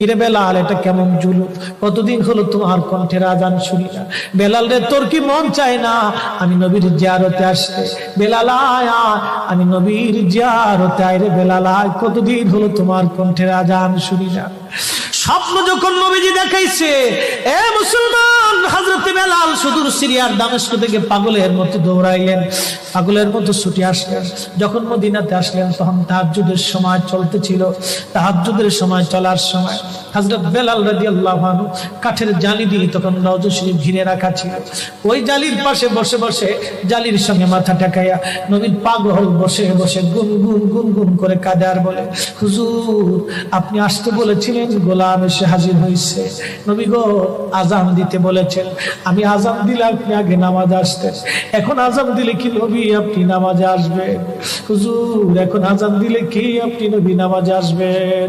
কিরে বেলাল, এটা কেমন জুলু কতদিন হলো তোমার কণ্ঠের আজান শুনি না। বেলাল রে, তোর কি মন চায় না? আমি নবীর জিয়ারতে আসতে। বেলাল আয়া, আমি নবীর জিয়ারতে আয় রে বেলাল আয়। কতদিন হলো তোমার কণ্ঠের আজান শুনি না। স্বপ্ন যখন নবীজি দেখাইছে, এ মুসলমান! হযরত বেলাল সুদূর সিরিয়ার দামেস্ক থেকে পাগলের মতো দৌড়াইলেন। পাগলের মতো ছুটি আসলেন। যখন মদিনাতে আসলেন, তখন তাহাজুদের সময় চলতেছিল। তাহাজুদের সময় চলার সময় হযরত বেলাল আনহু কাঠের জালি দিয়ে তখন রওজা শরীফ ঘিরে রাখা ছিল। ওই জালির পাশে বসে বসে জালির সঙ্গে মাথা টেকাইয়া নবীন পাগল বসে বসে গুন গুন গুন গুন করে কাঁদে আর বলে, হুজুর, আপনি আসতে বলেছিলেন, গোলাম এসে হাজির হয়েছে নবী গো, আজান দিতে বলেছেন। আমি আজান দিলে আপনি আগে নামাজ আসতেন। এখন আজান দিলে কি নবী আপনি নামাজে আসবেন? হুজুর, এখন আজান দিলে কি আপনি নবী নামাজে আসবেন?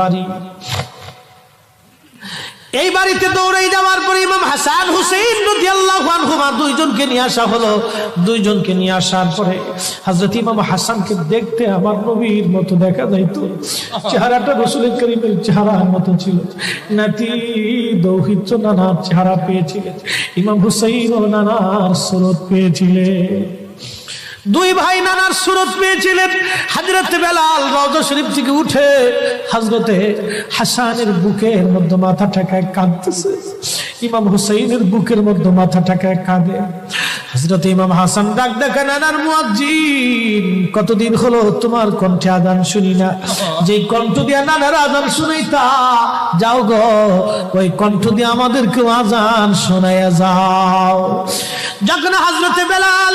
বাড়ি। এই বাড়িতে দৌড়াই যাওয়ার পরে ইমাম হাসান রাদিয়াল্লাহু আনহুমা দুইজনকে নিয়ে আসা হলো। দুইজনকে নিয়ে আসার পরে হযরত ইমাম হাসানকে দেখতে আমার নবীর মতো দেখা যাইত। চেহারাটা রাসূল করিমের চেহারার মতো ছিল। নাতি, দৌহিত্র নানার চেহারা পেয়েছিলেন। ইমাম হুসাইন ও নানার সুরত পেয়েছিলেন। দুই ভাই নানার সুরত পেয়েছিলেন। হাজরত বেলাল রওজা শরীফ থেকে উঠে হাজরতে হাসানের বুকের মধ্যে মাথা ঠেকায় কাঁদতেছে। ইমাম হুসাইনের বুকের মধ্যে মাথা ঠেকায় কাঁদে। হজরত ইমাম হাসান ডাক দেখা, নানার মুয়াজ্জিন, কতদিন হলো তোমার কণ্ঠে আদান শুনি না? যে কণ্ঠ দিয়া নানার আদান শুনি শুনাইতা, যাও গো, ওই কণ্ঠ দিয়ে আমাদেরকেও আজান শোনাইয়া যাও। যখন হজরতে বেলাল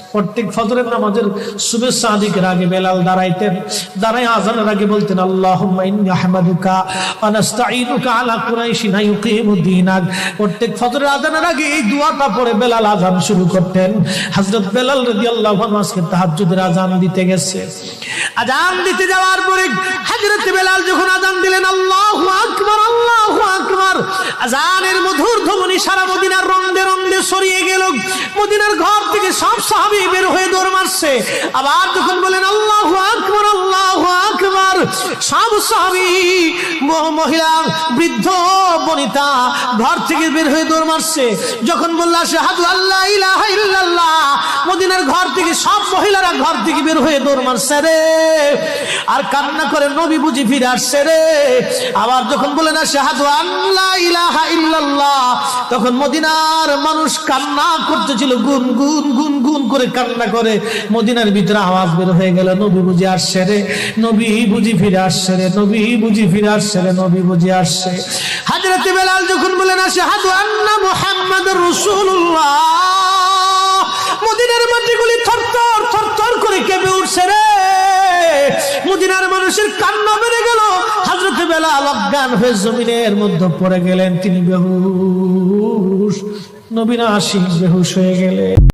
প্রত্যেক ফজরের নামাজের শুভেচ্ছা আদিকের আগে বেলাল দাঁড়াইতেন দাঁড়াই আজানের আগে বলতেন আজান দিতে গেছে। আজান দিতে যাওয়ার পরে হযরত বেলাল যখন আজান দিলেন, আল্লাহু আকবার আল্লাহু আকবার। আজানের মধুর ধ্বনি সারা মদিনার রন্দে ছড়িয়ে গেল। মদিনার ঘর থেকে সব সাহাবি বের হয়ে দৌড় মারছে। আবার যখন বলেন, আল্লাহ আকবর আল্লাহ আকবর সব সাহাবি মহিলা, বৃদ্ধ বনিতা ঘর থেকে বের হয়ে দৌড় মারছে। যখন বলল শাহাদু আল্লাহ ইলাহা ইল্লাল্লাহ। মদিনার ঘর থেকে সব মহিলারা ঘর থেকে বের হয়ে দৌড় মারছে রে। আর কান্না করে নবী বুঝি ফিরে আসছে রে। আবার যখন বলে না শাহাদু আল্লাহ ইলাহা ইল্লাল্লাহ, তখন মদিনার মানুষ কান্না করতেছিল, গুন গুন গুন গুন করে কান্না করে। মদিনার ভিতরে আওয়াজ বের হয়ে গেল, নবী বুঝি আসছে রে, নবী বুঝি ফিরে আসছে রে, নবী বুঝি ফিরে আসছে রে, নবী বুঝি আসছে। হাজরতে বেলাল যখন বলে না শাহাদু আন্না মুহাম্মাদুর রাসূলুল্লাহ। মদিনার মাটিগুলি থরথর থরথর করে কেঁপে উঠছে রে। মদিনার মানুষের কান্না বেড়ে গেল। হাজরতে বেলাল অজ্ঞান হয়ে জমিনের মধ্যে পড়ে গেলেন। তিনি বেহুশ, নবীনা আশিক বেহুশ হয়ে গেলেন।